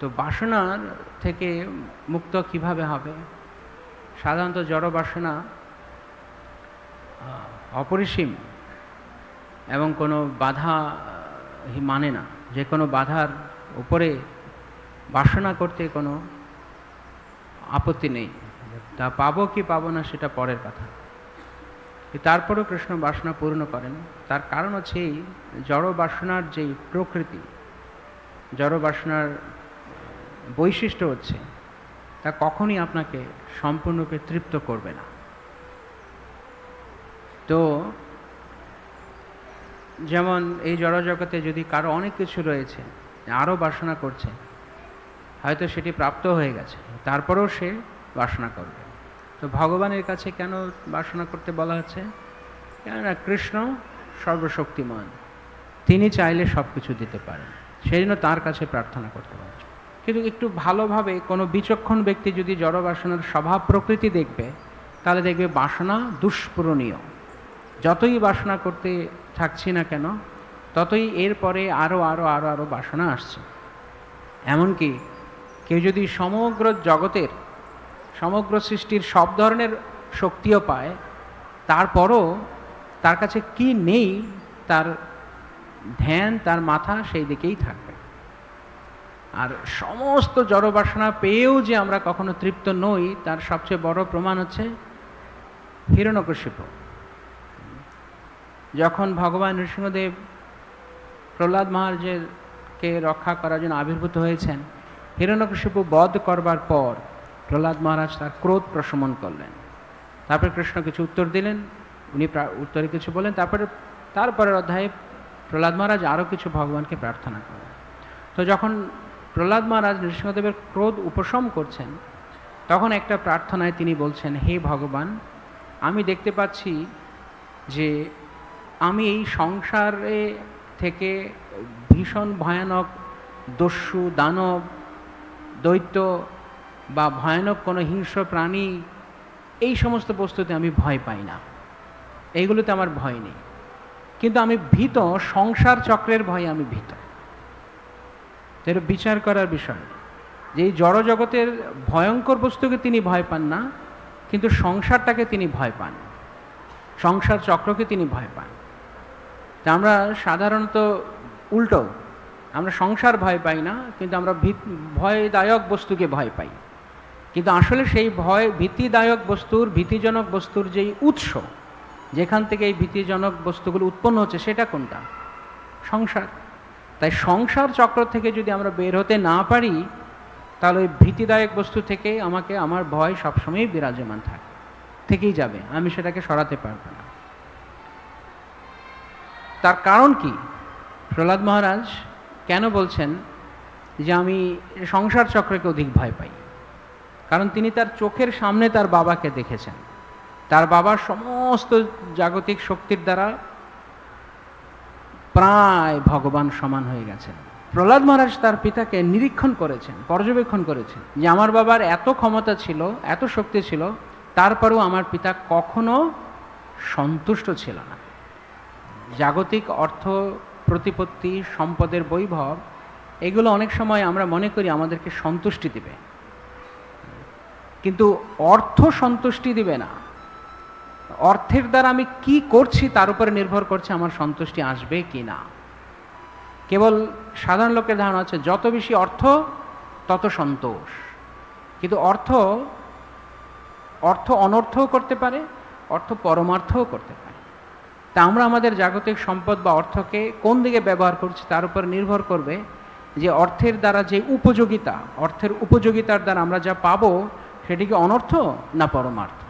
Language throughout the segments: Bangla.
তো বাসনার থেকে মুক্ত কীভাবে হবে? সাধারণত জড় বাসনা অপরিসীম এবং কোনো বাধা মানে না। যে কোনো বাধার উপরে বাসনা করতে কোনো আপত্তি নেই। তা পাবো কি পাবো না সেটা পরের কথা। তারপরেও কৃষ্ণ বাসনা পূর্ণ করেন। তার কারণ হচ্ছে জড় বাসনার যেই প্রকৃতি, জড় বাসনার বৈশিষ্ট্য হচ্ছে, তা কখনই আপনাকে সম্পূর্ণরূপে তৃপ্ত করবে না। তো, যেমন এই জড়জগতে যদি কারও অনেক কিছু রয়েছে, আরও বাসনা করছে, হয়তো সেটি প্রাপ্ত হয়ে গেছে, তারপরেও সে বাসনা করবে। তো ভগবানের কাছে কেন বাসনা করতে বলা হচ্ছে? কেননা কৃষ্ণ সর্বশক্তিমান, তিনি চাইলে সব কিছু দিতে পারেন, সেই জন্য তার কাছে প্রার্থনা করতে বলছে কিন্তু একটু ভালোভাবে কোনো বিচক্ষণ ব্যক্তি যদি জড় বাসনার স্বভাব প্রকৃতি দেখবে, তাহলে দেখবে বাসনা দুষ্পূরণীয়। যতই বাসনা করতে থাকছি না কেন, ততই এরপরে আরও আরও আরও আরও বাসনা আসছে। এমনকি কেউ যদি সমগ্র জগতের, সমগ্র সৃষ্টির সব ধরনের শক্তিও পায়, তারপরও তার কাছে কি নেই, তার ধ্যান, তার মাথা সেই দিকেই থাকবে। আর সমস্ত জড়বাসনা পেয়েও যে আমরা কখনো তৃপ্ত নই, তার সবচেয়ে বড় প্রমাণ হচ্ছে হিরণ্যকশিপ। যখন ভগবান নৃসিংহদেব প্রহ্লাদ মহারাজেরকে রক্ষা করার জন্য আবির্ভূত হয়েছেন, হিরণ্যকশিপু বধ করবার পর প্রহ্লাদ মহারাজ তার ক্রোধ প্রশমন করলেন। তারপরে কৃষ্ণ কিছু উত্তর দিলেন, উনি উত্তরে কিছু বললেন, তারপরে, তারপরের অধ্যায়ে প্রহ্লাদ মহারাজ আরও কিছু ভগবানকে প্রার্থনা করেন তো যখন প্রহ্লাদ মহারাজ নৃসিংহদেবের ক্রোধ উপশম করছেন। তখন একটা প্রার্থনায় তিনি বলছেন, হে ভগবান, আমি দেখতে পাচ্ছি যে আমি এই সংসারে থেকে ভীষণ ভয়ানক দস্যু, দানব, দৈত্য বা ভয়ানক কোনো হিংস্র প্রাণী, এই সমস্ত বস্তুতে আমি ভয় পাই না। এইগুলোতে আমার ভয় নেই। কিন্তু আমি ভীত, সংসার চক্রের ভয়ে আমি ভীত। তো এটা বিচার করার বিষয়। যে এই জড়জগতের ভয়ঙ্কর বস্তুকে তিনি ভয় পান না, কিন্তু সংসারটাকে তিনি ভয় পান। সংসার চক্রকে তিনি ভয় পান। তা আমরা সাধারণত উল্টো, আমরা সংসার ভয় পাই না, কিন্তু আমরা ভয়দায়ক বস্তুকে ভয় পাই। কিন্তু আসলে সেই ভয়, ভীতিদায়ক বস্তুর, ভীতিজনক বস্তুর যেই উৎস, যেখান থেকে এই ভীতিজনক বস্তুগুলো উৎপন্ন হচ্ছে, সেটা কোনটা? সংসার। তাই সংসার চক্র থেকে যদি আমরা বের হতে না পারি, তাহলে ওই ভীতিদায়ক বস্তু থেকে আমাকে, আমার ভয় সবসময়ই বিরাজমান থাকে। থেকেই যাবে, আমি সেটাকে সরাতে পারব না। তার কারণ কি? প্রহ্লাদ মহারাজ কেন বলছেন যে আমি সংসার চক্রকে অধিক ভয় পাই? কারণ তিনি তার চোখের সামনে তার বাবাকে দেখেছেন। তার বাবার সমস্ত জাগতিক শক্তির দ্বারা প্রায় ভগবান সমান হয়ে গেছেন। প্রহ্লাদ মহারাজ তার পিতাকে নিরীক্ষণ করেছেন, পর্যবেক্ষণ করেছেন যে আমার বাবার এত ক্ষমতা ছিল, এত শক্তি ছিল, তারপরেও আমার পিতা কখনো সন্তুষ্ট ছিল না। জাগতিক অর্থ প্রতিপত্তি, সম্পদের বৈভব, এগুলো অনেক সময় আমরা মনে করি আমাদেরকে সন্তুষ্টি দিবে। কিন্তু অর্থ সন্তুষ্টি দিবে না। অর্থের দ্বারা আমি কি করছি তার উপরে নির্ভর করছে আমার সন্তুষ্টি আসবে কি না। কেবল সাধারণ লোকের ধারণা হচ্ছে, যত বেশি অর্থ, তত সন্তোষ। কিন্তু অর্থ অর্থ অনর্থও করতে পারে, অর্থ পরমার্থও করতে পারে। তা আমরা আমাদের জাগতিক সম্পদ বা অর্থকে কোন দিকে ব্যবহার করছি তার উপর নির্ভর করবে যে অর্থের দ্বারা যে উপযোগিতা, অর্থের উপযোগিতার দ্বারা আমরা যা পাবো, সেটি কি অনর্থ না পরমার্থ?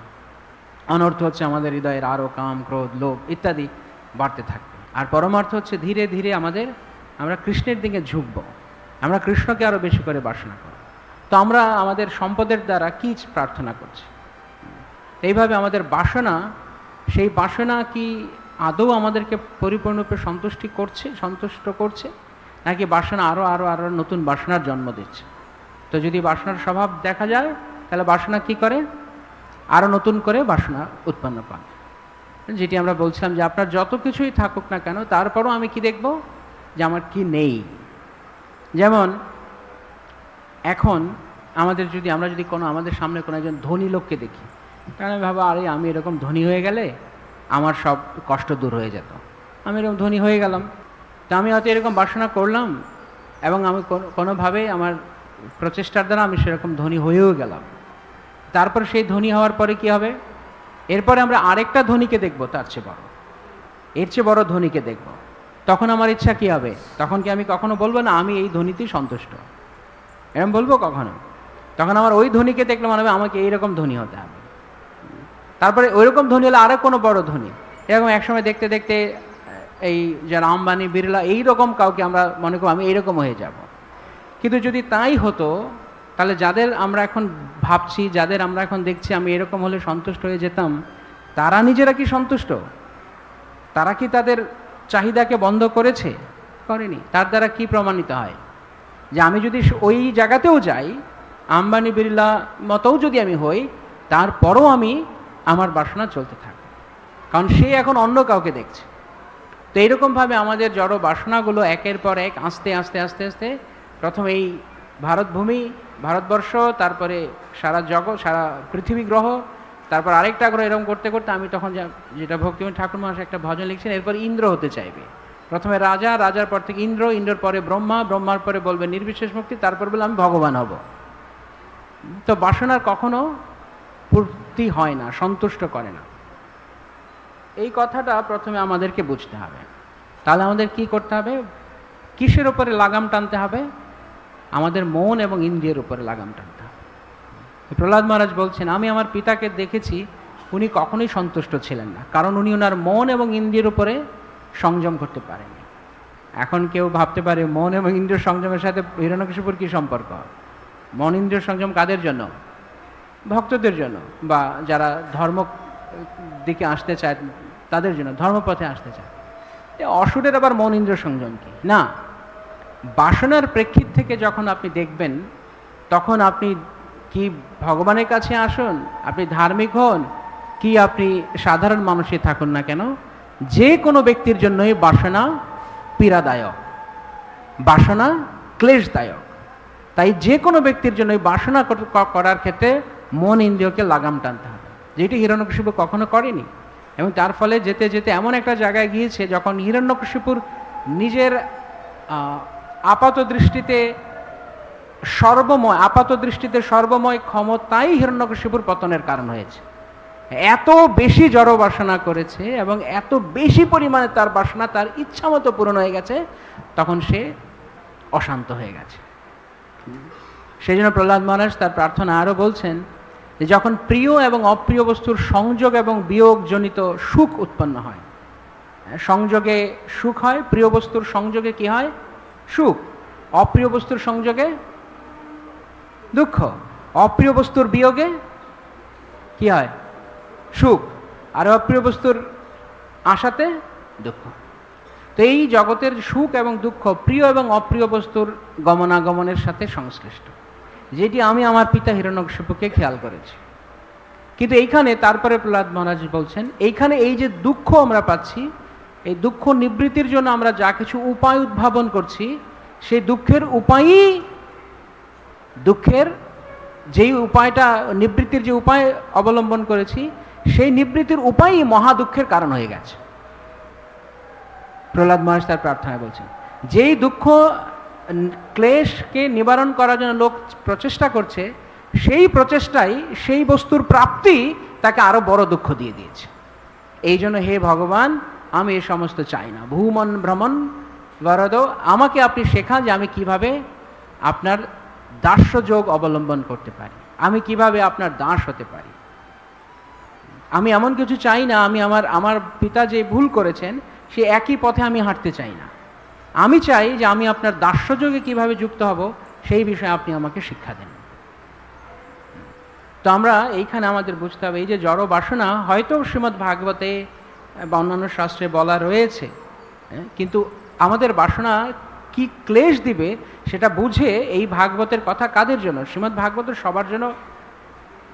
অনর্থ হচ্ছে আমাদের হৃদয়ের আরও কাম, ক্রোধ, লোভ ইত্যাদি বাড়তে থাকবে। আর পরমার্থ হচ্ছে ধীরে ধীরে আমাদের, আমরা কৃষ্ণের দিকে ঝুঁকব। আমরা কৃষ্ণকে আরও বেশি করে বাসনা করব। তো আমরা আমাদের সম্পদের দ্বারা কী প্রার্থনা করছি? এইভাবে আমাদের বাসনা, সেই বাসনা কি আদৌ আমাদেরকে পরিপূর্ণরূপে সন্তুষ্টি করছে, সন্তুষ্ট করছে? নাকি বাসনা আরও আরও আরও নতুন বাসনার জন্ম দিচ্ছে? তো যদি বাসনার স্বভাব দেখা যায়, তাহলে বাসনা কি করে? আরও নতুন করে বাসনা উৎপন্ন পান। যেটি আমরা বলছিলাম যে আপনার যত কিছুই থাকুক না কেন, তারপরও আমি কি দেখব? যে আমার কি নেই। যেমন, এখন আমাদের যদি, আমরা যদি কোনো, আমাদের সামনে কোনো একজন ধনী লোককে দেখি তাহলে আমি ভাবো, আরে আমি এরকম ধনী হয়ে গেলে আমার সব কষ্ট দূর হয়ে যেত। আমি এরকম ধনী হয়ে গেলাম। তা আমি হয়তো এরকম বাসনা করলাম এবং আমি কোনো- কোনোভাবেই আমার প্রচেষ্টার দ্বারা আমি সেরকম ধনী হয়েও গেলাম। তারপর সেই ধনী হওয়ার পরে কি হবে? এরপরে আমরা আরেকটা ধনীকে দেখব, তার চেয়ে বড়। এর চেয়ে বড় ধনীকে দেখব। তখন আমার ইচ্ছা কি হবে? তখন কি আমি কখনো বলব, না, আমি এই ধনীতেই সন্তুষ্ট এরকম বলব কখনো? তখন আমার ওই ধনীকে দেখলে মনে হবে, আমাকে এইরকম ধনী হতে হবে তারপরে ওইরকম ধনী হলে আরও কোনো বড় ধনী। এরকম একসময় দেখতে দেখতে এই যারা আম্বানি বিড়লা, এইরকম কাউকে আমরা মনে করব, আমি এইরকম হয়ে যাব কিন্তু যদি তাই হতো তাহলে যাদের আমরা এখন ভাবছি, যাদের আমরা এখন দেখছি, আমি এরকম হলে সন্তুষ্ট হয়ে যেতাম, তারা নিজেরা কি সন্তুষ্ট? তারা কি তাদের চাহিদাকে বন্ধ করেছে? করেনি। তার দ্বারা কি প্রমাণিত হয়? যে আমি যদি ওই জায়গাতেও যাই, আম্বানি বিড়লা মতোও যদি আমি হই, তারপরও আমি আমার বাসনা চলতে থাকবে। কারণ সে এখন অন্য কাউকে দেখছে। তো এইরকমভাবে আমাদের জড় বাসনাগুলো একের পর এক আস্তে আস্তে আস্তে আস্তে প্রথম এই ভারতভূমি, ভারতবর্ষ, তারপরে সারা জগৎ, সারা পৃথিবী গ্রহ, তারপর আরেকটা গ্রহ এরকম করতে করতে আমি তখন যেটা ভক্তিমন ঠাকুর মহাশয় একটা ভজন লিখছেন, এরপর ইন্দ্র হতে চাইবে। প্রথমে রাজা, রাজার পর থেকে ইন্দ্র, ইন্দ্রর পরে ব্রহ্মা, ব্রহ্মার পরে বলবে নির্বিশেষ মুক্তি, তারপর বলে আমি ভগবান হব। তো বাসনার কখনো পূর্তি হয় না, সন্তুষ্ট করে না। এই কথাটা প্রথমে আমাদেরকে বুঝতে হবে। তাহলে আমাদের কি করতে হবে? কিসের উপরে লাগাম টানতে হবে? আমাদের মন এবং ইন্দ্রিয়ের উপরে লাগাম টানতে প্রহ্লাদ মহারাজ বলছেন, আমি আমার পিতাকে দেখেছি, উনি কখনোই সন্তুষ্ট ছিলেন না, কারণ উনি ওনার মন এবং ইন্দ্রিয়ের উপরে সংযম করতে পারেননি এখন কেউ ভাবতে পারে, মন এবং ইন্দ্রিয় সংযমের সাথে হিরণ্যকশিপুর কী সম্পর্ক? মন ইন্দ্রিয় সংযম কাদের জন্য? ভক্তদের জন্য, বা যারা ধর্ম দিকে আসতে চায়, তাদের জন্য, ধর্মপথে আসতে চায়। অসুরের আবার মন ইন্দ্রিয় সংযম কি? না বাসনার প্রেক্ষিত থেকে যখন আপনি দেখবেন, তখন আপনি কি ভগবানের কাছে আসুন? আপনি ধার্মিক হন? কি আপনি সাধারণ মানুষই থাকুন না কেন? যে কোনো ব্যক্তির জন্যই বাসনা পীড়াদায়ক, বাসনা ক্লেশদায়ক। তাই যে কোনো ব্যক্তির জন্য বাসনা করার ক্ষেত্রে মন ইন্দ্রিয়কে লাগাম টানতে হবে। যেটি হিরণ্যকশিপু কখনো করেনি। এবং তার ফলে যেতে যেতে এমন একটা জায়গায় গিয়েছে, যখন হিরণ্যকশিপুর নিজের আপাত দৃষ্টিতে সর্বময়, আপাত দৃষ্টিতে সর্বময় ক্ষমতাই হিরণ্যকশিপুর পতনের কারণ হয়েছে। এত বেশি জড় বাসনা করেছে এবং এত বেশি পরিমাণে তার বাসনা তার ইচ্ছা মতো পূরণ হয়ে গেছে, তখন সে অশান্ত হয়ে গেছে। সেই জন্য প্রহ্লাদ মহারাজ তার প্রার্থনা আরও বলছেন যে যখন প্রিয় এবং অপ্রিয় বস্তুর সংযোগ এবং বিয়োগজনিত সুখ উৎপন্ন হয়, সংযোগে সুখ হয়, প্রিয় বস্তুর সংযোগে কি হয়? সুখ, অপ্রিয় বস্তুর সংযোগে, দুঃখ, অপ্রিয় বস্তুর বিয়োগে, কি হয়? সুখ আর অপ্রিয় বস্তুর আশাতে দুঃখ। তো এই জগতের সুখ এবং দুঃখ প্রিয় এবং অপ্রিয় বস্তুর গমনাগমনের সাথে সংশ্লিষ্ট, যেটি আমি আমার পিতা হিরণ্যকশিপুকে খেয়াল করেছি। কিন্তু এইখানে তারপরে প্রহ্লাদ মহারাজ বলছেন, এইখানে এই যে দুঃখ আমরা পাচ্ছি এই দুঃখ নিবৃত্তির জন্য আমরা যা কিছু উপায় উদ্ভাবন করছি, সেই দুঃখের উপায়ই দুঃখের যেই উপায়টা, নিবৃত্তির যে উপায় অবলম্বন করেছি, সেই নিবৃত্তির উপায়ই মহা দুঃখের কারণ হয়ে গেছে। প্রহ্লাদ মহারাজ তার প্রার্থনায় বলছেন, যেই দুঃখ ক্লেশকে নিবারণ করার জন্য লোক প্রচেষ্টা করছে, সেই প্রচেষ্টাই, সেই বস্তুর প্রাপ্তি তাকে আরও বড় দুঃখ দিয়ে দিয়েছে। এই জন্য হে ভগবান আমি এ সমস্ত চাই না। ভূমন ভ্রমণ বরদ, আমাকে আপনি শেখান যে আমি কীভাবে আপনার দাস্যযোগ অবলম্বন করতে পারি। আমি কীভাবে আপনার দাস হতে পারি। আমি এমন কিছু চাই না, আমি আমার আমার পিতা যে ভুল করেছেন, সে একই পথে আমি হাঁটতে চাই না। আমি চাই যে আমি আপনার দাস্যযোগে কীভাবে যুক্ত হব, সেই বিষয়ে আপনি আমাকে শিক্ষা দেন। তো আমরা এইখানে আমাদের বুঝতে হবে, এই যে জড় বাসনা, হয়তো শ্রীমদ্ ভাগবতে বা অন্যান্য শাস্ত্রে বলা রয়েছে হ্যাঁ, কিন্তু আমাদের বাসনা কি ক্লেশ দিবে সেটা বুঝে এই ভাগবতের কথা কাদের জন্য? শ্রীমদ্ ভাগবতের সবার জন্য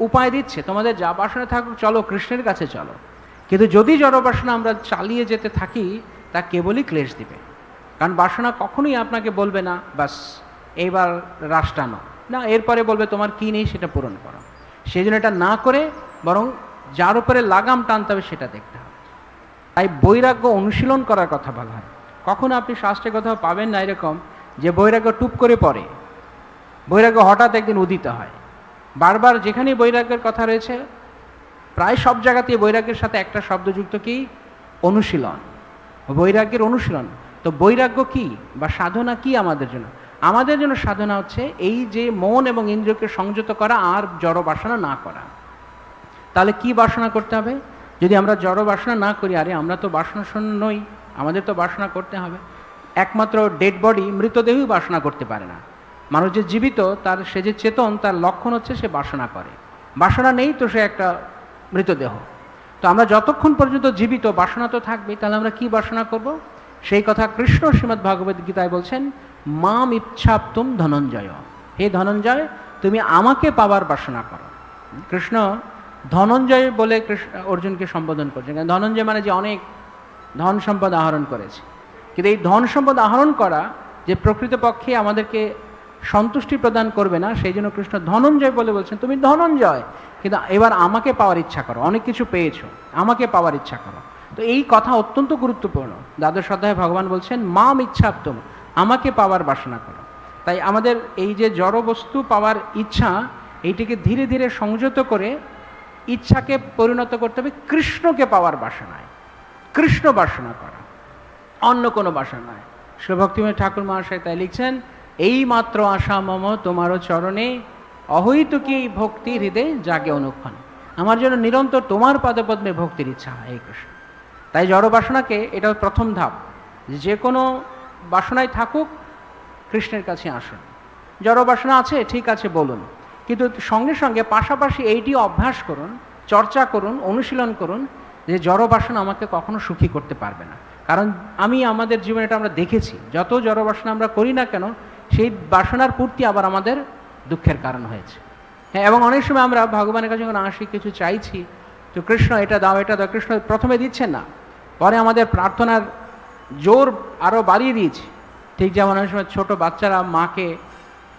উপায় দিচ্ছে। তোমাদের যা বাসনা থাকুক চলো কৃষ্ণের কাছে চলো। কিন্তু যদি জড় বাসনা আমরা চালিয়ে যেতে থাকি তা কেবলই ক্লেশ দিবে। কারণ বাসনা কখনোই আপনাকে বলবে না বাস এইবার রাষ্ট্রানো না এরপরে বলবে তোমার কি নেই সেটা পূরণ করো। সেই জন্য এটা না করে বরং যার উপরে লাগাম টানতে হবে সেটা দেখতে তাই বৈরাগ্য অনুশীলন করার কথা বলা হয়। কখনো আপনি শাস্ত্রে কোথাও পাবেন না এরকম যে বৈরাগ্য টুপ করে পড়ে। বৈরাগ্য হঠাৎ একদিন উদিত হয়। বারবার যেখানেই বৈরাগ্যের কথা রয়েছে, প্রায় সব জায়গাতেই বৈরাগ্যের সাথে একটা শব্দযুক্ত কি? অনুশীলন। বৈরাগ্যের অনুশীলন। তো বৈরাগ্য কি বা সাধনা কি আমাদের জন্য? আমাদের জন্য সাধনা হচ্ছে এই যে মন এবং ইন্দ্রিয়কে সংযত করা আর জড় বাসনা না করা। তাহলে কি বাসনা করতে হবে? যদি আমরা জড় বাসনা না করি, আরে আমরা তো বাসনা শূন্য নই আমাদের তো বাসনা করতে হবে। একমাত্র ডেড বডি মৃতদেহই বাসনা করতে পারে না। মানুষ যে জীবিত, তার সে যে চেতন, তার লক্ষণ হচ্ছে সে বাসনা করে। বাসনা নেই তো সে একটা মৃতদেহ। তো আমরা যতক্ষণ পর্যন্ত জীবিত, বাসনা তো থাকবেই তাহলে আমরা কি বাসনা করব? সেই কথা কৃষ্ণ শ্রীমদ্ ভাগবত গীতায় বলছেন, মাম ইচ্ছাপ্তুম ধনঞ্জয়। হে ধনঞ্জয়, তুমি আমাকে পাবার বাসনা করো। কৃষ্ণ ধনঞ্জয় বলে কৃষ্ণ, অর্জুনকে সম্বোধন করছেন কারণ ধনঞ্জয় মানে যে অনেক ধন সম্পদ আহরণ করেছে। কিন্তু এই ধন সম্পদ আহরণ করা যে প্রকৃতপক্ষে আমাদেরকে সন্তুষ্টি প্রদান করবে না, সেই জন্য কৃষ্ণ ধনঞ্জয় বলে বলছেন, তুমি ধনঞ্জয়, কিন্তু এবার আমাকে পাওয়ার ইচ্ছা করো। অনেক কিছু পেয়েছ, আমাকে পাওয়ার ইচ্ছা করো। তো এই কথা অত্যন্ত গুরুত্বপূর্ণ। দ্বাদশ অধ্যায়ে ভগবান বলছেন, মাম ইচ্ছাপ্তম, আমাকে পাওয়ার বাসনা করো। তাই আমাদের এই যে জড় বস্তু পাওয়ার ইচ্ছা, এইটিকে ধীরে ধীরে সংযত করে ইচ্ছাকে পরিণত করতে হবে, কৃষ্ণকে পাওয়ার বাসনায় কৃষ্ণ বাসনা করা, অন্য কোনো বাসনা নয় শিবভক্তিময় ঠাকুর মহাশয় তাই লিখছেন, এই মাত্র আশা মম তোমারও চরণে অহৈত কি ভক্তি হৃদয় জাগে অনুক্ষণ। আমার জন্য নিরন্তর তোমার পদপদ্মে ভক্তির ইচ্ছা হয় এই কৃষ্ণ। তাই জড় বাসনাকে এটা প্রথম ধাপ। যে কোনো বাসনায় থাকুক, কৃষ্ণের কাছে আসুন। জড় বাসনা আছে, ঠিক আছে, বলুন। কিন্তু সঙ্গে সঙ্গে পাশাপাশি এইটি অভ্যাস করুন, চর্চা করুন, অনুশীলন করুন যে জড় বাসনা আমাকে কখনো সুখী করতে পারবে না। কারণ আমি আমাদের জীবনে এটা আমরা দেখেছি, যত জড় বাসনা আমরা করি না কেন, সেই বাসনার পূর্তি আবার আমাদের দুঃখের কারণ হয়েছে। হ্যাঁ এবং অনেক সময় আমরা ভগবানের কাছে যখন আসি, কিছু চাইছি, তো কৃষ্ণ এটা দাও এটা দাও, কৃষ্ণ প্রথমে দিচ্ছেন না। পরে আমাদের প্রার্থনার জোর আরও বাড়িয়ে দিয়েছি। ঠিক যেমন অনেক সময় ছোটো বাচ্চারা মাকে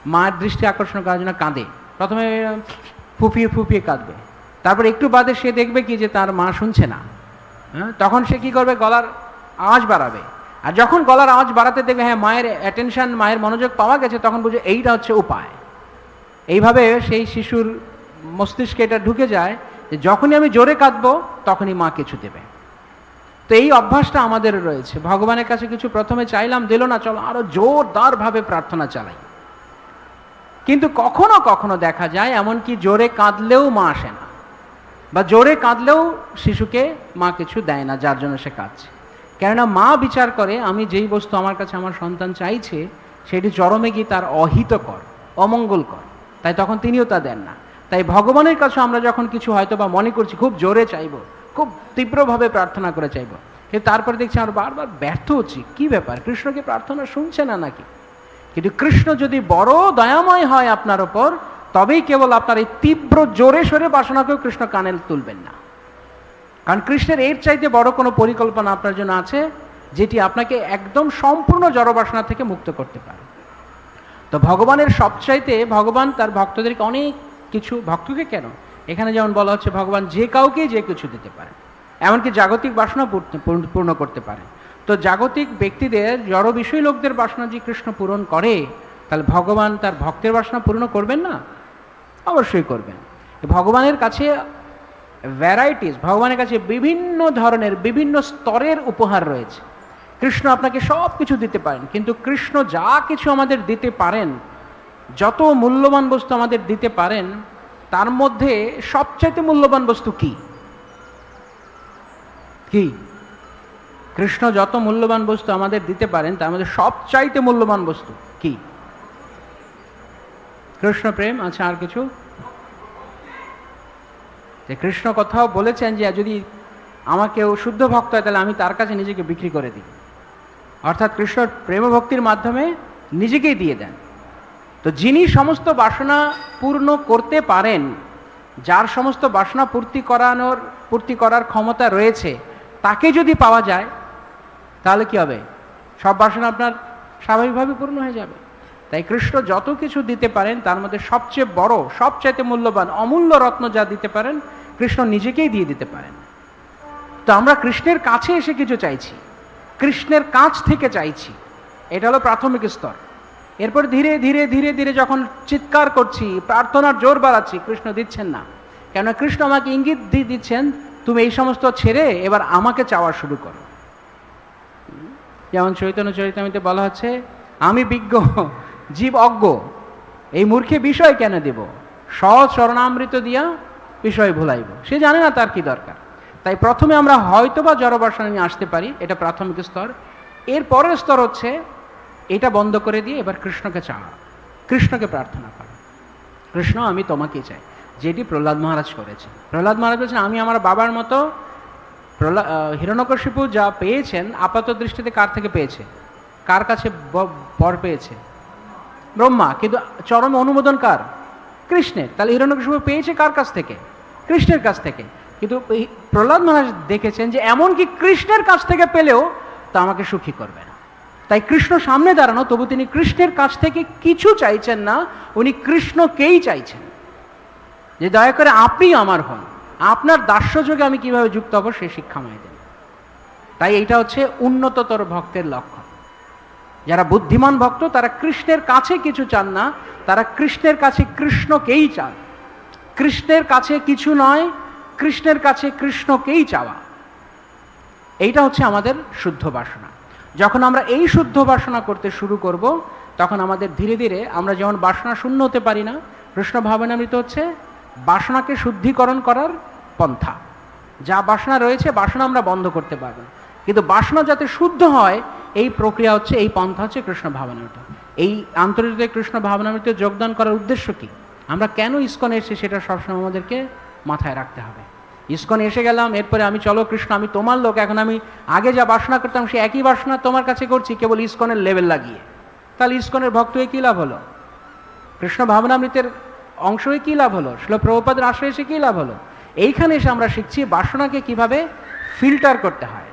মায়ের দৃষ্টি আকর্ষণ করার জন্য কাঁদে। প্রথমে ফুপিয়ে ফুপিয়ে কাঁদবে। তারপর একটু বাদে সে দেখবে কি যে তার মা শুনছে না। হ্যাঁ তখন সে কি করবে? গলার আওয়াজ বাড়াবে। আর যখন গলার আওয়াজ বাড়াতে দেখবে হ্যাঁ মায়ের অ্যাটেনশন মায়ের মনোযোগ পাওয়া গেছে, তখন বুঝে এইটা হচ্ছে উপায়। এইভাবে সেই শিশুর মস্তিষ্কে এটা ঢুকে যায় যে যখনই আমি জোরে কাঁদবো, তখনই মা কিছু দেবে। তো এই অভ্যাসটা আমাদের রয়েছে। ভগবানের কাছে কিছু প্রথমে চাইলাম, দিল না, চলো আরও জোরদারভাবে প্রার্থনা চালাই। কিন্তু কখনো কখনো দেখা যায় এমনকি জোরে কাঁদলেও মা আসে না। বা জোরে কাঁদলেও শিশুকে মা কিছু দেয় না, যার জন্য সে কাঁদছে। কেননা মা বিচার করে, আমি যেই বস্তু আমার কাছে আমার সন্তান চাইছে, সেটি চরমে গিয়ে তার অহিতকর, অমঙ্গলকর। তাই তখন তিনিও তা দেন না। তাই ভগবানের কাছে আমরা যখন কিছু হয়তো বা মনে করছি, খুব জোরে চাইব, খুব তীব্রভাবে প্রার্থনা করে চাইব। কিন্তু তারপরে দেখছি আমরা বারবার ব্যর্থ হচ্ছি। কি ব্যাপার? কৃষ্ণকে প্রার্থনা শুনছে না নাকি? কিন্তু কৃষ্ণ যদি বড় দয়াময় হয় আপনার ওপর তবেই কেবল আপনার এই তীব্র জোরে সরে বাসনাকেও কৃষ্ণ কানে তুলবেন না। কারণ কৃষ্ণের এর চাইতে বড় কোনো পরিকল্পনা আপনার জন্য আছে, যেটি আপনাকে একদম সম্পূর্ণ জড়বাসনা থেকে মুক্ত করতে পারে। তো ভগবানের সবচাইতে, ভগবান তার ভক্তদেরকে অনেক কিছু, ভক্তকে কেন? এখানে যেমন বলা হচ্ছে, ভগবান যে কাউকে যে কিছু দিতে পারে এমনকি জাগতিক বাসনা পূর্ণ- করতে পারে তো জাগতিক ব্যক্তিদের জড় বিষয় লোকদের বাসনা যে কৃষ্ণ পূরণ করে, তাহলে ভগবান তার ভক্তের বাসনা পূর্ণ করবেন না? অবশ্যই করবেন। ভগবানের কাছে ভ্যারাইটিস ভগবানের কাছে বিভিন্ন ধরনের, বিভিন্ন স্তরের উপহার রয়েছে। কৃষ্ণ আপনাকে সব কিছু দিতে পারেন, কিন্তু কৃষ্ণ যা কিছু আমাদের দিতে পারেন, যত মূল্যবান বস্তু আমাদের দিতে পারেন, তার মধ্যে সবচাইতে মূল্যবান বস্তু কি? কি? কৃষ্ণ যত মূল্যবান বস্তু আমাদের দিতে পারেন, তার মধ্যে সবচাইতে মূল্যবান বস্তু কি? কৃষ্ণ প্রেম আচ্ছা আর কিছু? যে কৃষ্ণ কথাও বলেছেন যে যদি আমার কেউ শুদ্ধ ভক্ত হয়, তাহলে আমি তার কাছে নিজেকে বিক্রি করে দিই। অর্থাৎ কৃষ্ণ প্রেম ভক্তির মাধ্যমে নিজেকেই দিয়ে দেন। তো যিনি সমস্ত বাসনা পূর্ণ করতে পারেন, যার সমস্ত বাসনা পূর্তি করানোর, পূর্তি করার ক্ষমতা রয়েছে, তাকে যদি পাওয়া যায় তাহলে কি হবে? সব বাসনা আপনার স্বাভাবিকভাবে পূর্ণ হয়ে যাবে। তাই কৃষ্ণ যত কিছু দিতে পারেন, তার মধ্যে সবচেয়ে বড়, সবচাইতে মূল্যবান, অমূল্য রত্ন যা দিতে পারেন, কৃষ্ণ নিজেকেই দিয়ে দিতে পারেন। তো আমরা কৃষ্ণের কাছে এসে কিছু চাইছি। কৃষ্ণের কাছ থেকে চাইছি। এটা হলো প্রাথমিক স্তর। এরপর ধীরে ধীরে ধীরে ধীরে যখন চিৎকার করছি, প্রার্থনার জোর বাড়াচ্ছি, কৃষ্ণ দিচ্ছেন না। কেন কৃষ্ণ আমাকে ইঙ্গিত দিয়ে দিচ্ছেন, তুমি এই সমস্ত ছেড়ে এবার আমাকে চাওয়া শুরু করো। যেমন চৈতন্য চরিতামিতে বলা হচ্ছে, আমি বিজ্ঞ, জীব অজ্ঞ, এই মূর্খে বিষয় কেন দেব? সহজ স্মরণামৃত দিয়া বিষয় ভুলাইব। সে জানে না তার কি দরকার। তাই প্রথমে আমরা হয়তো বা জড়বাসনা নিয়ে আসতে পারি, এটা প্রাথমিক স্তর। এর পরের স্তর হচ্ছে, এটা বন্ধ করে দিয়ে এবার কৃষ্ণকে চাওয়া। কৃষ্ণকে প্রার্থনা করা। কৃষ্ণ, আমি তোমাকে চাই। যেটি প্রহ্লাদ মহারাজ করেছে প্রহ্লাদ মহারাজ বলছেন, আমি আমার বাবার মতো প্রহ্লাদ হিরণ্যকশিপু যা পেয়েছেন, আপাত দৃষ্টিতে কার থেকে পেয়েছে? কার কাছে বর পেয়েছে? ব্রহ্মা, কিন্তু চরম অনুমোদন কার? কৃষ্ণের। তাহলে হিরণ্যকশিপু পেয়েছে কার কাছ থেকে? কৃষ্ণের কাছ থেকে। কিন্তু প্রহ্লাদ মহারাজ দেখেছেন যে এমনকি কৃষ্ণের কাছ থেকে পেলেও তা আমাকে সুখী করবে না। তাই কৃষ্ণ সামনে দাঁড়ানো, তবু তিনি কৃষ্ণের কাছ থেকে কিছু চাইছেন না, উনি কৃষ্ণকেই চাইছেন। যে দয়া করে আপনি আমার হন। আপনার দাস্যযোগে আমি কীভাবে যুক্ত হব শিক্ষা শিক্ষাময় দেন। তাই এইটা হচ্ছে উন্নততর ভক্তের লক্ষণ। যারা বুদ্ধিমান ভক্ত, তারা কৃষ্ণের কাছে কিছু চান না, তারা কৃষ্ণের কাছে কৃষ্ণকেই চান। কৃষ্ণের কাছে কিছু নয়, কৃষ্ণের কাছে কৃষ্ণকেই চাওয়া। এইটা হচ্ছে আমাদের শুদ্ধ বাসনা। যখন আমরা এই শুদ্ধ বাসনা করতে শুরু করব, তখন আমাদের ধীরে ধীরে আমরা যেমন বাসনা শূন্য হতে পারি না, কৃষ্ণ ভাবনামৃত হচ্ছে বাসনাকে শুদ্ধিকরণ করার পন্থা। যা বাসনা রয়েছে, বাসনা আমরা বন্ধ করতে পারব কিন্তু বাসনা যাতে শুদ্ধ হয়, এই প্রক্রিয়া হচ্ছে, এই পন্থা হচ্ছে কৃষ্ণ ভাবনামৃত এই আন্তর্জাতিক কৃষ্ণ ভাবনামৃত যোগদান করার উদ্দেশ্য কি? আমরা কেন ইস্কনে এসে সেটা সবসময় আমাদেরকে মাথায় রাখতে হবে। ইস্কনে এসে গেলাম, এরপরে আমি, চলো কৃষ্ণ, আমি তোমার লোক, এখন আমি আগে যা বাসনা করতাম সে একই বাসনা তোমার কাছে করছি, কেবল ইস্কনের লেভেল লাগিয়ে। তাহলে ইস্কনের ভক্ত হয়ে কী লাভ হলো? কৃষ্ণ ভাবনামৃতের অংশ হয়ে কী লাভ হলো? শিল প্রভুপাদের আশ্রয় এসে কী লাভ হলো? এইখানে এসে আমরা শিখছি বাসনাকে কীভাবে ফিল্টার করতে হয়।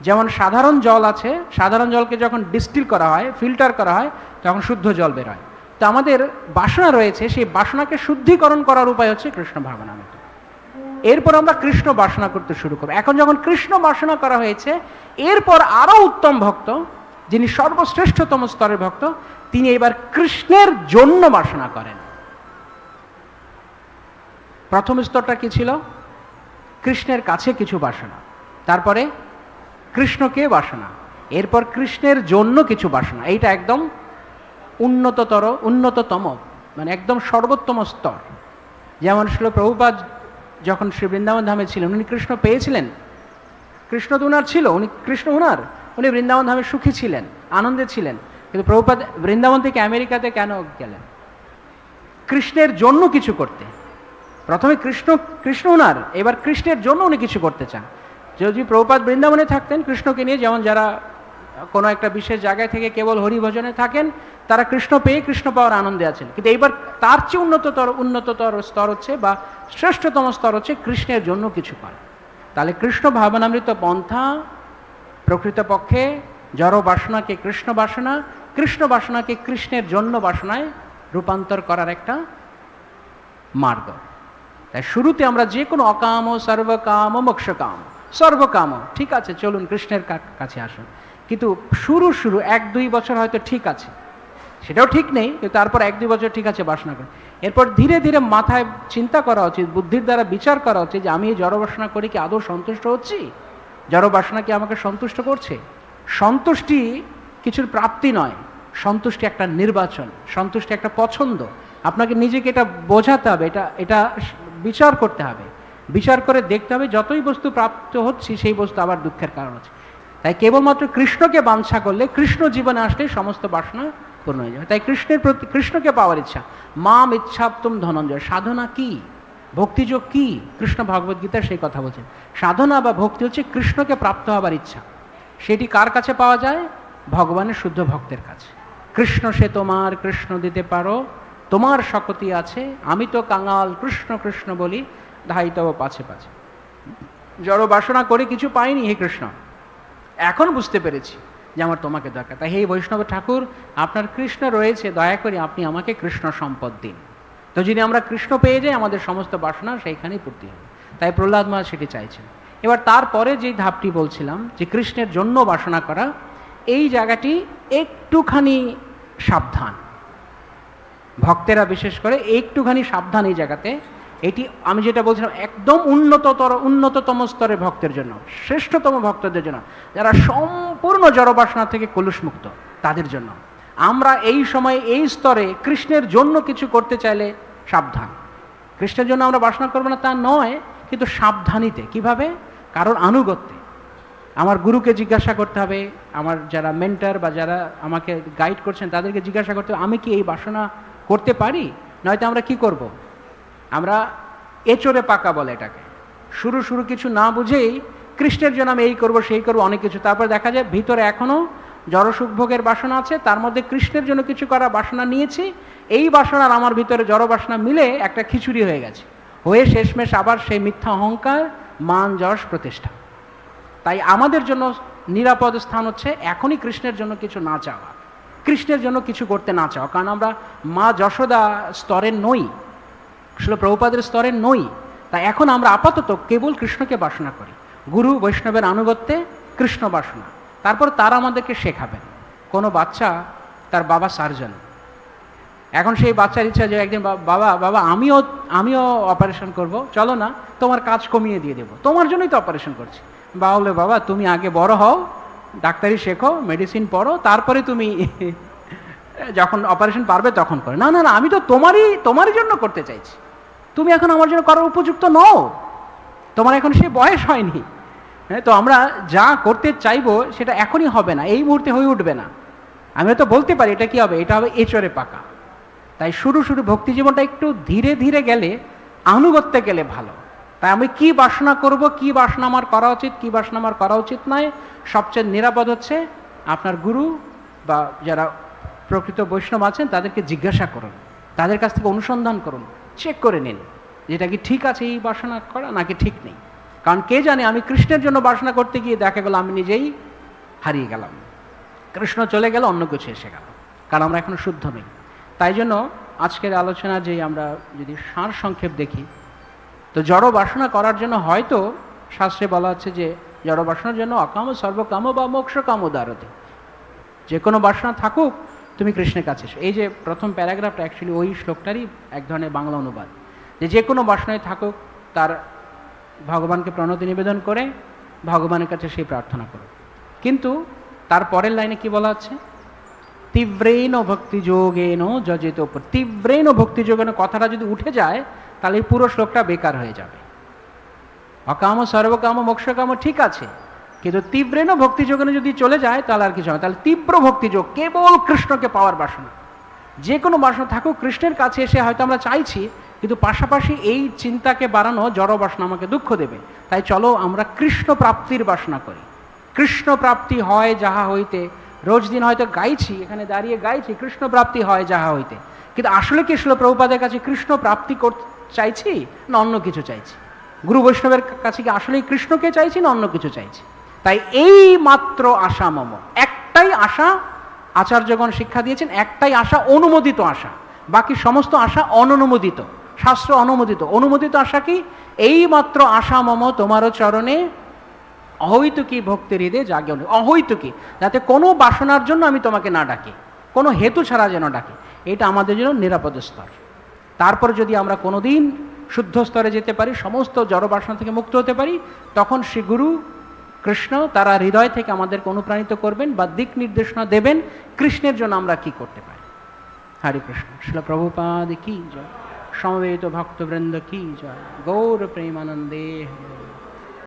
যেমন সাধারণ জল আছে, সাধারণ জলকে যখন ডিস্টিল করা হয়, ফিল্টার করা হয়, তখন শুদ্ধ জল বের হয়। তো আমাদের বাসনা রয়েছে, সেই বাসনাকে শুদ্ধিকরণ করার উপায় হচ্ছে কৃষ্ণ ভাবনামৃত এরপর আমরা কৃষ্ণ বাসনা করতে শুরু করব। এখন যখন কৃষ্ণ বাসনা করা হয়েছে, এরপর আরও উত্তম ভক্ত, যিনি সর্বশ্রেষ্ঠতম স্তরের ভক্ত, তিনি এবার কৃষ্ণের জন্য বাসনা করেন। প্রথম স্তরটা কি ছিল? কৃষ্ণের কাছে কিছু বাসনা। তারপরে কৃষ্ণকে বাসনা। এরপর কৃষ্ণের জন্য কিছু বাসনা। এইটা একদম উন্নততর, উন্নততম মানে একদম সর্বোত্তম স্তর। যেমন ছিল প্রভুপাদ যখন শ্রী বৃন্দাবন ধামে ছিলেন, উনি কৃষ্ণ পেয়েছিলেন। কৃষ্ণ তো উনার ছিল, উনি কৃষ্ণ উনার। উনি বৃন্দাবন ধামে সুখী ছিলেন, আনন্দে ছিলেন। কিন্তু প্রভুপাদ বৃন্দাবন থেকে আমেরিকাতে কেন গেলেন? কৃষ্ণের জন্য কিছু করতে। প্রথমে কৃষ্ণ কৃষ্ণ উনার এবার কৃষ্ণের জন্য উনি কিছু করতে চান। যদি প্রভুপাদ বৃন্দাবনে থাকতেন, কৃষ্ণকে নিয়ে যেমন যারা কোনো একটা বিশেষ জায়গায় থেকে কেবল হরিভজনে থাকেন, তারা কৃষ্ণ পেয়ে কৃষ্ণ পাওয়ার আনন্দে আছেন। কিন্তু এইবার তার চেয়ে উন্নততর উন্নততর স্তর হচ্ছে বা শ্রেষ্ঠতম স্তর হচ্ছে কৃষ্ণের জন্য কিছু করা। তাহলে কৃষ্ণ ভাবনামৃত পন্থা প্রকৃতপক্ষে জড় বাসনাকে কৃষ্ণ বাসনা, কৃষ্ণ বাসনাকে কৃষ্ণের জন্য বাসনায় রূপান্তর করার একটা মার্গ। তাই শুরুতে আমরা যে কোনো অকাম, সর্বকাম, মোক্ষকাম। সর্বকাম, ঠিক আছে, চলুন কৃষ্ণের কাছে আসুন। কিন্তু শুরু শুরু, এক, দুই বছর হয়তো ঠিক আছে। সেটাও ঠিক নেই তারপর এক, দুই বছর ঠিক আছে, বাসনা করে। এরপর ধীরে ধীরে মাথায় চিন্তা করা উচিত, বুদ্ধির দ্বারা বিচার করা উচিত যে আমি এই জড় বাসনা করে কি আদৌ সন্তুষ্ট হচ্ছি? জড় বাসনা কি আমাকে সন্তুষ্ট করছে? সন্তুষ্টি কিছুর প্রাপ্তি নয়। সন্তুষ্টি একটা নির্বাচন, সন্তুষ্টি একটা পছন্দ। আপনাকে নিজেকে এটা বোঝাতে হবে, এটা এটা বিচার করতে হবে। বিচার করে দেখতে হবে যতই বস্তু প্রাপ্ত হচ্ছে, সেই বস্তু আবার দুঃখের কারণ হচ্ছে তাই কেবলমাত্র কৃষ্ণকে বাঞ্ছা করলে কৃষ্ণ জীবনে আসলে সমস্ত বাসনা পূর্ণ হয়ে যাবে। তাই কৃষ্ণের প্রতি, কৃষ্ণকে পাওয়ার ইচ্ছা। মাম ইচ্ছাপ্তম ধনঞ্জয়, সাধনা কি? ভক্তিযোগ কি? কৃষ্ণ ভগবদ গীতার সেই কথা বলছেন সাধনা বা ভক্তি হচ্ছে কৃষ্ণকে প্রাপ্ত হবার ইচ্ছা। সেটি কার কাছে পাওয়া যায়? ভগবানের শুদ্ধ ভক্তের কাছে। কৃষ্ণ সে তোমার, কৃষ্ণ দিতে পারো। তোমার শকতি আছে, আমি তো কাঙাল, কৃষ্ণ কৃষ্ণ বলি ধাই ধাইতব পাছে পাছে। জড় বাসনা করে কিছু পাইনি হে কৃষ্ণ। এখন বুঝতে পেরেছি যে আমার তোমাকে দরকার। তাই হে বৈষ্ণব ঠাকুর, আপনার কৃষ্ণ রয়েছে, দয়া করে আপনি আমাকে কৃষ্ণ সম্পদ দিন। তো যদি আমরা কৃষ্ণ পেয়ে যাই, আমাদের সমস্ত বাসনা সেইখানেই পূর্তি হবে। তাই প্রহ্লাদ মা সেটি চাইছেন। এবার তারপরে যে ধাপটি বলছিলাম, যে কৃষ্ণের জন্য বাসনা করা, এই জায়গাটি একটুখানি সাবধান। ভক্তেরা বিশেষ করে একটুখানি সাবধান এই জায়গাতে। এটি আমি যেটা বলছিলাম, একদম উন্নততর, উন্নততম স্তরে ভক্তের জন্য, শ্রেষ্ঠতম ভক্তদের জন্য, যারা সম্পূর্ণ জড়বাসনা থেকে কলুষমুক্ত, তাদের জন্য। আমরা এই সময় এই স্তরে কৃষ্ণের জন্য কিছু করতে চাইলে সাবধান। কৃষ্ণের জন্য আমরা বাসনা করব না তা নয়, কিন্তু সাবধানিতে। কীভাবে? কারোর আনুগত্যে। আমার গুরুকে জিজ্ঞাসা করতে হবে, আমার যারা মেন্টার বা যারা আমাকে গাইড করছেন, তাদেরকে জিজ্ঞাসা করতে হবে, আমি কি এই বাসনা করতে পারি? নয়তো আমরা কি করব। আমরা এচোরে পাকা বলে এটাকে। শুরু শুরু কিছু না বুঝেই কৃষ্ণের জন্য আমি এই করব, সেই করব, অনেক কিছু। তারপর দেখা যায় ভিতরে এখনও জড়সুখ ভোগের বাসনা আছে, তার মধ্যে কৃষ্ণের জন্য কিছু করা বাসনা নিয়েছি। এই বাসনার আমার ভিতরে জড় বাসনা মিলে একটা খিচুড়ি হয়ে গেছে। হয়ে শেষমেশ আবার সেই মিথ্যা অহংকার, মান যশ প্রতিষ্ঠা। তাই আমাদের জন্য নিরাপদ স্থান হচ্ছে এখনই কৃষ্ণের জন্য কিছু না চাওয়া। কৃষ্ণের জন্য কিছু করতে না চাও, কারণ আমরা মা যশোদা স্তরের নই, আসলে প্রভুপাদের স্তরের নই, তাই এখন আমরা আপাতত কেবল কৃষ্ণকে বাসনা করি। গুরু বৈষ্ণবের আনুগত্যে কৃষ্ণ বাসনা, তারপর তারা আমাদেরকে শেখাবেন। কোনো বাচ্চা তার বাবা সার্জন। এখন সেই বাচ্চার ইচ্ছা যে একদিন বাবা বাবা, আমিও আমিও অপারেশন করব, চলো না, তোমার কাজ কমিয়ে দিয়ে দেবো। তোমার জন্যই তো অপারেশন করছি। বাবা বলে বাবা, তুমি আগে বড় হও ডাক্তারি শেখো মেডিসিন পড়ো, তারপরে তুমি যখন অপারেশন পারবে তখন করে। না না না, আমি তো তোমারই তোমারই জন্য করতে চাইছি। তুমি এখন আমার জন্য করার উপযুক্ত নও। তোমার এখন সে বয়স হয়নি। হ্যাঁ তো আমরা যা করতে চাইব সেটা এখনই হবে না, এই মুহূর্তে হয়ে উঠবে না। আমি তো বলতে পারি, এটা কি হবে? এটা হবে এচরে পাকা। তাই শুরু শুরু ভক্তি জীবনটা একটু ধীরে ধীরে গেলে, আনুগত্যে গেলে ভালো। তাই আমি কি বাসনা করব, কি বাসনা আমার করা উচিত, কি বাসনা আমার করা উচিত নয় সবচেয়ে নিরাপদ হচ্ছে আপনার গুরু বা যারা প্রকৃত বৈষ্ণব আছেন, তাদেরকে জিজ্ঞাসা করুন, তাদের কাছ থেকে অনুসন্ধান করুন চেক করে নিন যেটা কি ঠিক আছে এই বাসনা করা নাকি ঠিক নেই। কারণ কে জানে, আমি কৃষ্ণের জন্য বাসনা করতে গিয়ে দেখা গেল, আমি নিজেই হারিয়ে গেলাম। কৃষ্ণ চলে গেল, অন্য কিছু এসে গেল, কারণ আমরা এখনও শুদ্ধ নই। তাই জন্য আজকের আলোচনা যে আমরা যদি সার সংক্ষেপ দেখি তো জড় বাসনা করার জন্য হয়তো শাস্ত্রে বলা হচ্ছে যে জড় বাসনার জন্য অকাম সর্বকাম বা মোক্ষ কাম উদারতে। যে কোনো বাসনা থাকুক, তুমি কৃষ্ণের কাছে এই যে প্রথম প্যারাগ্রাফটা অ্যাকচুয়ালি ওই শ্লোকটারই এক ধরনের বাংলা অনুবাদ। যে যে কোনো বাসনায় থাকুক, তার ভগবানকে প্রণতি নিবেদন করে, ভগবানের কাছে সেই প্রার্থনা করো কিন্তু তার পরের লাইনে কি বলা হচ্ছে তীব্রেণ ভক্তি যোগেন যজেত উপর তীব্রেণ ভক্তি কথাটা যদি উঠে যায় তাহলে পুরো শ্লোকটা বেকার হয়ে যাবে। অকাম, সর্বকাম, মোক্ষকাম ঠিক আছে, কিন্তু তীব্রেণ ভক্তি যোগনে যদি চলে যায়, তাহলে আর কিছু হবে তাহলে তীব্র ভক্তি যোগ কেবল কৃষ্ণকে পাওয়ার বাসনা। যে কোনো বাসনা থাকুক, কৃষ্ণের কাছে এসে হয়তো আমরা চাইছি, কিন্তু পাশাপাশি এই চিন্তাকে বাড়ানো, জড় বাসনা আমাকে দুঃখ দেবে। তাই চলো আমরা কৃষ্ণ প্রাপ্তির বাসনা করি। কৃষ্ণ প্রাপ্তি হয় যাহা হইতে, রোজ দিন হয়তো গাইছি, এখানে দাঁড়িয়ে গাইছি, কৃষ্ণ প্রাপ্তি হয় যাহা হইতে। কিন্তু আসলে কি ছিল প্রভুপাদের কাছে কৃষ্ণ প্রাপ্তি চাইছি না অন্য কিছু চাইছি? গুরু বৈষ্ণবের কাছে কি আসলেই কৃষ্ণকে চাইছি না অন্য কিছু চাইছি? তাই এই মাত্র আশা মম। একটাই আশা আচার্যগণ শিক্ষা দিয়েছেন, একটাই আশা অনুমোদিত আশা। বাকি সমস্ত আশা অননুমোদিত শাস্ত্র অনুমোদিত। অনুমোদিত আশা কি? এই মাত্র আশা মম তোমারও চরণে অহৈতুকী ভক্তির হৃদে জাগে অহৈতুকী যাতে কোনো বাসনার জন্য আমি তোমাকে না ডাকি, কোনো হেতু ছাড়া যেন ডাকি। এটা আমাদের জন্য নিরাপদ স্তর। তারপর যদি আমরা কোনোদিন শুদ্ধ স্তরে যেতে পারি, সমস্ত জড়বাসনা থেকে মুক্ত হতে পারি, তখন শ্রী গুরু কৃষ্ণ তারা হৃদয় থেকে আমাদেরকে অনুপ্রাণিত করবেন বা দিক নির্দেশনা দেবেন কৃষ্ণের জন্য আমরা কি করতে পারি। হরে কৃষ্ণ। শিল প্রভুপাদ, কি জয়। সমবেত ভক্তবৃন্দ, কি জয়। গৌর প্রেমানন্দে।